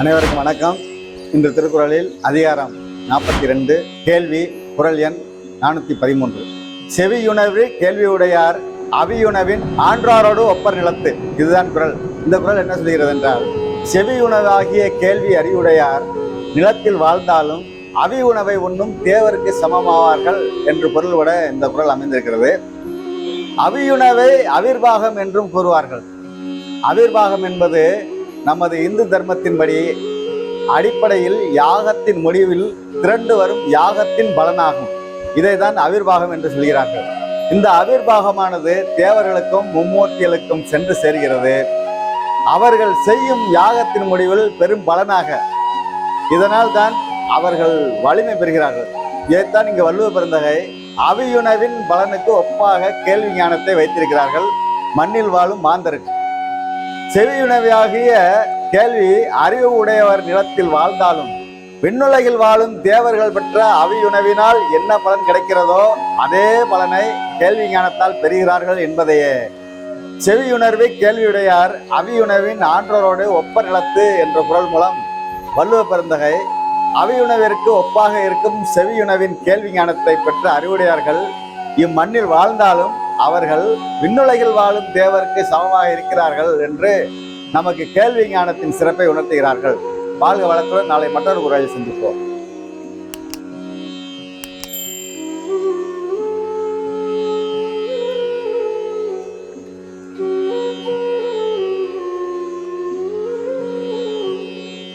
அனைவருக்கும் வணக்கம். இன்று திருக்குறளில் அதிகாரம் நாற்பத்தி ரெண்டு கேள்வி குரல் எண் நானூற்றி பதிமூன்று. செவியுணர்வு கேள்வியுடையார் அவியுணவின் ஆன்றாரோடு ஒப்பர் நிலத்து. இதுதான் குரல். இந்த குரல் என்ன சொல்கிறது என்றால் செவியுணவாகிய கேள்வி அறிவுடையார் நிலத்தில் வாழ்ந்தாலும் அவி உணவை உண்ணும் தேவருக்கு சமமாவார்கள் என்று பொருள்பட இந்த குரல் அமைந்திருக்கிறது. அவியுணவை அவிர்வாகம் என்றும் கூறுவார்கள். அவிர்வாகம் என்பது நமது இந்து தர்மத்தின்படி அடிப்படையில் யாகத்தின் முடிவில் திரண்டு வரும் யாகத்தின் பலனாகும். இதை தான் அவிர்வாகம் என்று சொல்கிறார்கள். இந்த அவிர்வாகமானது தேவர்களுக்கும் மும்மூர்த்திகளுக்கும் சென்று சேர்கிறது. அவர்கள் செய்யும் யாகத்தின் முடிவில் பெரும் பலனாக இதனால் தான் அவர்கள் வலிமை பெறுகிறார்கள். இதைத்தான் இங்கு வள்ளுவ பிறந்தகை அவியுணவின் பலனுக்கு ஒப்பாக கேள்வி ஞானத்தை வைத்திருக்கிறார்கள். மண்ணில் வாழும் மாந்தருக்கு செவியுணவியாகிய கேள்வி அறிவு உடையவர் நிலத்தில் வாழ்ந்தாலும் விண்ணுலகில் வாழும் தேவர்கள் பெற்ற அவியுணவினால் என்ன பலன் கிடைக்கிறதோ அதே பலனை கேள்வி ஞானத்தால் பெறுகிறார்கள் என்பதையே. செவியுணர்வை கேள்வியுடையார் அவியுணவின் ஆன்றோரோடு ஒப்ப நிலத்து என்ற குரல் மூலம் வள்ளுவ பெருந்தகை அவியுணவிற்கு ஒப்பாக இருக்கும் செவியுணவின் கேள்வி ஞானத்தை பெற்ற அறிவுடையார்கள் இம்மண்ணில் வாழ்ந்தாலும் அவர்கள் விண்ணுலகில் வாழும் தேவருக்கு சமமாக இருக்கிறார்கள் என்று நமக்கு கேள்வி ஞானத்தின் சிறப்பை உணர்த்துகிறார்கள். வாழ்க வளத்துடன் நாளை மற்றொரு குரலில் சந்திப்போம்.